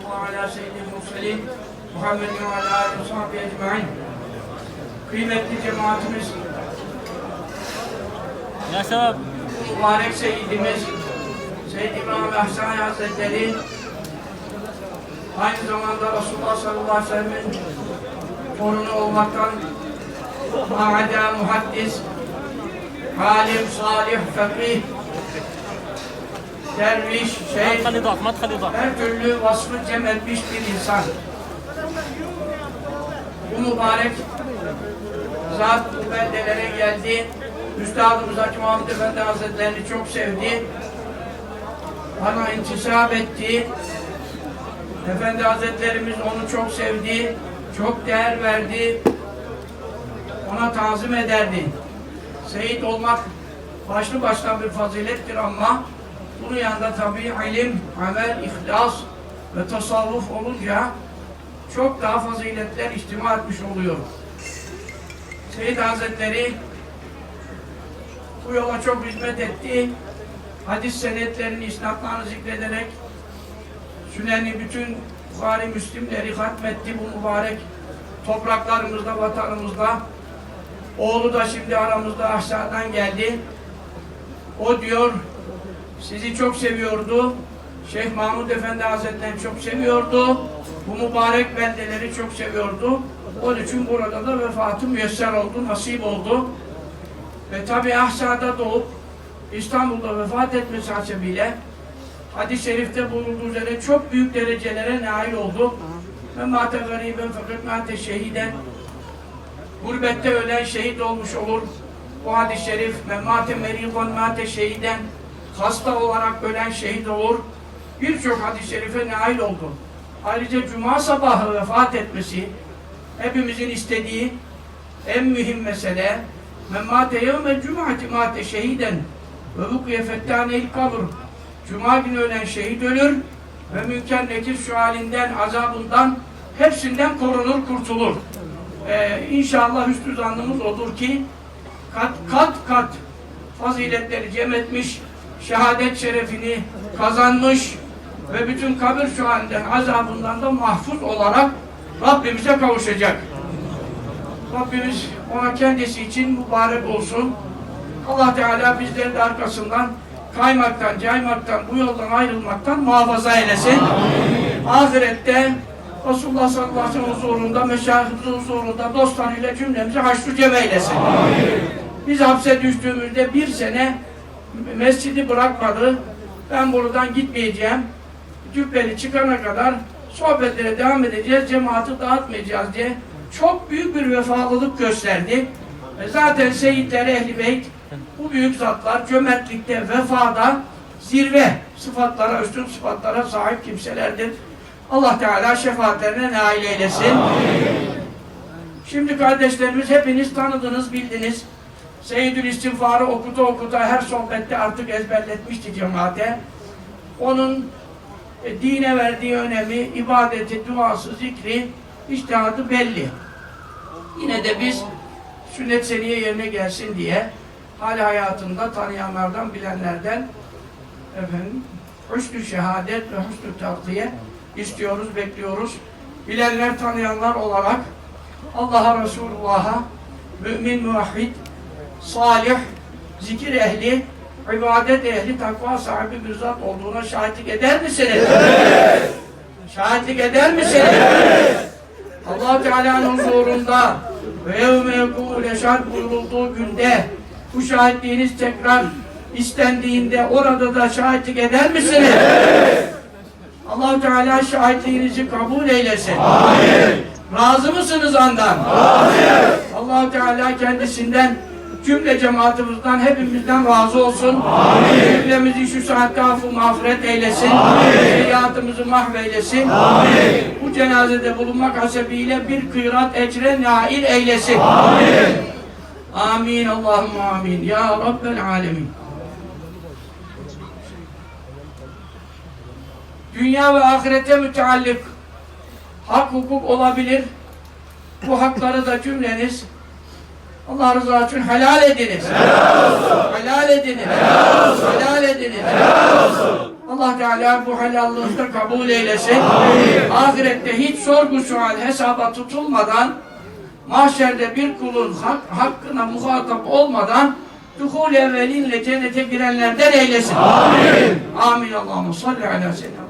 sallallahu ala seyyidil murselin Muhammedin ve alihi ve ecmaîn. Kıymetli cemaatimiz, Yaşa. mübarek Seyyidimiz Seyyid İbrahim Ahsani Hazretleri aynı zamanda Resulullah sallallahu aleyhi ve sellem'in torunu olmaktan maada muhaddis alim, salih, fakih derviş, şeyh, her türlü vasfı cem etmiş bir insan. Bu mübarek zat bu beldelere geldi. Üstadımız Hacı Muhammed Efendi Hazretlerini çok sevdi. Bana intisap etti. Efendi Hazretlerimiz onu çok sevdi. Çok değer verdi. Ona tazim ederdi. Seyit olmak başlı baştan bir fazilettir ama bunun yanında tabii ilim, amel, ihlas ve tasavvuf olunca çok daha faziletler ihtima etmiş oluyor. Seyyid Hazretleri bu yola çok hizmet etti. Hadis senetlerini, isnatlarını zikrederek Süneni bütün Bukhari Müslimleri hatmetti bu mübarek topraklarımızda, vatanımızda. Oğlu da şimdi aramızda aşağıdan geldi. O diyor, sizi çok seviyordu. Şeyh Mahmud Efendi Hazretleri çok seviyordu. Bu mübarek beldeleri çok seviyordu. Onun için burada da vefatı müyesser oldu, nasip oldu. Ve tabi Ahsa'da doğup İstanbul'da vefat etmesi hasebiyle hadis-i şerifte bulunduğu üzere çok büyük derecelere nail oldu. Ve mâte gariben fakat mâte şehiden gurbette ölen şehit olmuş olur. Bu hadis-i şerif ve mâte merîgan mâte şehiden hasta olarak ölen şehit olur. Birçok hadis-i şerife nail oldu. Ayrıca cuma sabahı vefat etmesi hepimizin istediği en mühim mesele men mâte yevmel cum'ati mâte şehiden ve vukiye fettâneyil kabr Cuma günü ölen şehit ölür ve münker nekir şu halinden, azabından hepsinden korunur, kurtulur. Ee, inşallah hüsnü zannımız odur ki kat kat kat faziletleri cem etmiş, şehadet şerefini kazanmış ve bütün kabir şu halinden, azabından da mahfuz olarak Rabbimize kavuşacak. Rabbimiz ona kendisi için mübarek olsun. Allah Teala bizleri de arkasından kaymaktan, caymaktan, bu yoldan ayrılmaktan muhafaza eylesin. Ahirette Resulullah sallallahu aleyhi ve sellem huzurunda, meşayihimizin huzurunda dostlarıyla cümlemizi haşru cem eylesin. Biz hapse düştüğümüzde bir sene mescidi bırakmadı. Ben buradan gitmeyeceğim. Cübbeli çıkana kadar sohbetlere devam edeceğiz, cemaati dağıtmayacağız diye çok büyük bir vefalılık gösterdi. E zaten seyitler, ehli beyt, bu büyük zatlar cömertlikte, vefada zirve sıfatlara, üstün sıfatlara sahip kimselerdir. Allah Teala şefaatlerine nail eylesin. Şimdi kardeşlerimiz hepiniz tanıdınız, bildiniz. Seyyidül İstiğfar'ı okuta okuta her sohbette artık ezberletmişti cemaate. Onun e, dine verdiği önemi, ibadeti, duası, zikri, iştihadı belli. Yine de biz sünnet seniye yerine gelsin diye hali hayatında tanıyanlardan, bilenlerden efendim hüsnü şehadet ve hüsnü takdiye istiyoruz, bekliyoruz. Bilenler, tanıyanlar olarak Allah'a, Resulullah'a, mümin, muvahhid, salih, zikir ehli, ibadet ehli, takva sahibi bir zat olduğuna şahitlik eder misiniz? Evet. Şahitlik eder misiniz? Evet. allah Teala'nın huzurunda ve yevme yekûl eşad buyurulduğu günde bu şahitliğiniz tekrar istendiğinde orada da şahitlik eder misiniz? Evet. allah Teala şahitliğinizi kabul eylesin. Amin. Razı mısınız andan? Amin. allah Teala kendisinden cümle cemaatimizden, hepimizden razı olsun. Amin. Cümlemizi şu saatte affı mağfiret eylesin. Amin. Seyyiatımızı mahveylesin. Amin. Bu cenazede bulunmak hasebiyle bir kıyrat ecre nail eylesin. Amin. Amin. Allahümme amin. Ya Rabbel alemin. Dünya ve ahirete müteallik hak hukuk olabilir. Bu hakları da cümleniz Allah rızası için helal ediniz. Helal olsun. Helal ediniz. Helal olsun. Helal ediniz. Helal olsun. Allah Teala bu helallığınızda kabul eylesin. Ahirette hiç sorgu sual hesaba tutulmadan mahşerde bir kulun hak, hakkına muhatap olmadan duhul evvelinle cennete girenlerden eylesin. Amin. Amin. Allah'ım salli ala seyyidina